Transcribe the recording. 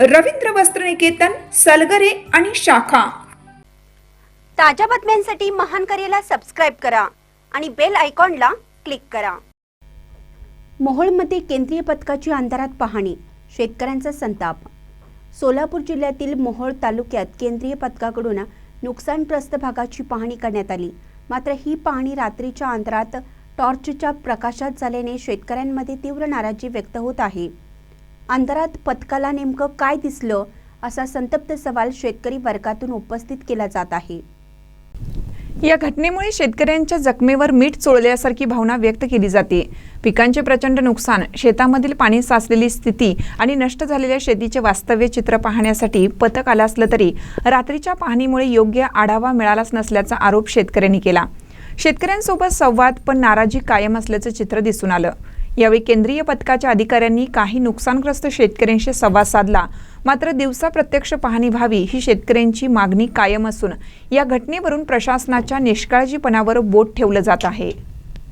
रवींद्र वस्त्रनिकेतन सलगरे आणि शाखा. ताज्या बातम्यांसाठी महान करेला सबस्क्राईब करा आणि बेल आयकॉनला क्लिक करा. मोहोळमध्ये केंद्रीय पथकाची अंधारात पाहणी शेतकऱ्यांचा संताप. सोलापूर जिल्ह्यातील मोहोळ तालुक्यात केंद्रीय पथकाकडून नुकसानग्रस्त भागाची पाहणी करण्यात आली. मात्र ही पाहणी रात्रीच्या अंतरात टॉर्चच्या प्रकाशात झाल्याने शेतकऱ्यांमध्ये तीव्र नाराजी व्यक्त होत आहे. अंधारात पथकाला नेमकं काय दिसलं असा संतप्त सवाल शेतकरी वर्गातून उपस्थित केला जात आहे. या घटनेमुळे शेतकऱ्यांच्या जखमेवर मीठ चोळल्यासारखी भावना व्यक्त केली जाते. पिकांचे प्रचंड नुकसान शेतामधील पाणी साचलेली स्थिती आणि नष्ट झालेल्या शेतीचे वास्तव्य चित्र पाहण्यासाठी पथक आलं असलं तरी रात्रीच्या पाहणीमुळे योग्य आढावा मिळालाच नसल्याचा आरोप शेतकऱ्यांनी केला. शेतकऱ्यांसोबत संवाद पण नाराजी कायम असल्याचं चित्र दिसून आलं. यावेळी केंद्रीय पथकाच्या अधिकाऱ्यांनी काही नुकसानग्रस्त शेतकऱ्यांशी संवाद साधला. मात्र दिवसा प्रत्यक्ष पाहणी व्हावी ही शेतकऱ्यांची मागणी कायम असून या घटनेवरून प्रशासनाच्या निष्काळजीपणावर बोट ठेवलं जात आहे.